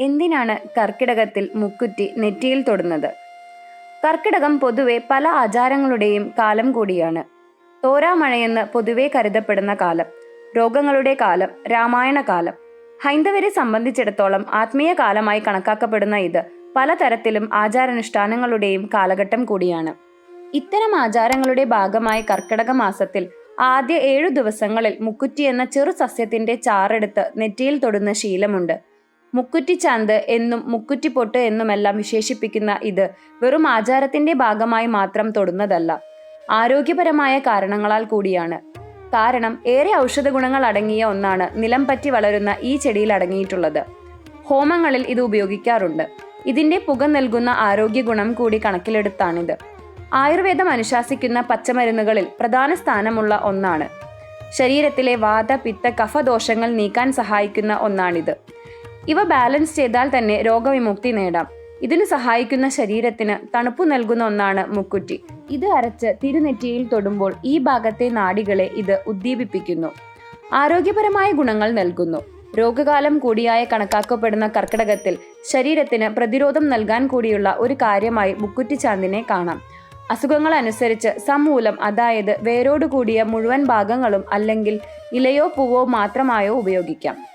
എന്തിനാണ് കർക്കിടകത്തിൽ മുക്കുറ്റി നെറ്റിയിൽ തൊടുന്നത്? കർക്കിടകം പൊതുവെ പല ആചാരങ്ങളുടെയും കാലം കൂടിയാണ്. തോരാമഴയെന്ന് പൊതുവെ കരുതപ്പെടുന്ന കാലം രോഗങ്ങളുടെ കാലം രാമായണകാലം ഹൈന്ദവരെ സംബന്ധിച്ചിടത്തോളം ആത്മീയ കാലമായി കണക്കാക്കപ്പെടുന്ന ഇത് പലതരത്തിലും ആചാരാനുഷ്ഠാനങ്ങളുടെയും കാലഘട്ടം കൂടിയാണ്. ഇത്തരം ആചാരങ്ങളുടെ ഭാഗമായി കർക്കിടക മാസത്തിൽ ആദ്യ ഏഴു ദിവസങ്ങളിൽ മുക്കുറ്റി എന്ന ചെറു സസ്യത്തിന്റെ ചാറെടുത്ത് നെറ്റിയിൽ തൊടുന്ന ശീലമുണ്ട്. മുക്കുറ്റിച്ചാന്ത് എന്നും മുക്കുറ്റിപ്പൊട്ട് എന്നുമെല്ലാം വിശേഷിപ്പിക്കുന്ന ഇത് വെറും ആചാരത്തിന്റെ ഭാഗമായി മാത്രം തൊടുന്നതല്ല. ആരോഗ്യപരമായ കാരണങ്ങളാൽ കൂടിയാണ്. കാരണം ഏറെ ഔഷധ ഗുണങ്ങൾ അടങ്ങിയ ഒന്നാണ് നിലം പറ്റി വളരുന്ന ഈ ചെടിയിൽ അടങ്ങിയിട്ടുള്ളത്. ഹോമങ്ങളിൽ ഇത് ഉപയോഗിക്കാറുണ്ട്. ഇതിന്റെ പുക നൽകുന്ന ആരോഗ്യ ഗുണം കൂടി കണക്കിലെടുത്താണിത്. ആയുർവേദം അനുശാസിക്കുന്ന പച്ചമരുന്നുകളിൽ പ്രധാന സ്ഥാനമുള്ള ഒന്നാണ്. ശരീരത്തിലെ വാത പിത്ത കഫദോഷങ്ങൾ നീക്കാൻ സഹായിക്കുന്ന ഒന്നാണിത്. ഇവ ബാലൻസ് ചെയ്താൽ തന്നെ രോഗവിമുക്തി നേടാം. ഇതിന് സഹായിക്കുന്ന ശരീരത്തിന് തണുപ്പ് നൽകുന്ന ഒന്നാണ് മുക്കുറ്റി. ഇത് അരച്ച് തിരുനെറ്റിയിൽ തൊടുമ്പോൾ ഈ ഭാഗത്തെ നാടികളെ ഇത് ഉദ്ദീപിപ്പിക്കുന്നു. ആരോഗ്യപരമായ ഗുണങ്ങൾ നൽകുന്നു. രോഗകാലം കൂടിയായ കണക്കാക്കപ്പെടുന്ന കർക്കിടകത്തിൽ ശരീരത്തിന് പ്രതിരോധം നൽകാൻ കൂടിയുള്ള ഒരു കാര്യമായി മുക്കുറ്റിച്ചാന്തിനെ കാണാം. അസുഖങ്ങൾ അനുസരിച്ച് സമൂലം അതായത് വേരോട് കൂടിയ മുഴുവൻ ഭാഗങ്ങളും അല്ലെങ്കിൽ ഇലയോ പൂവോ മാത്രമായോ ഉപയോഗിക്കാം.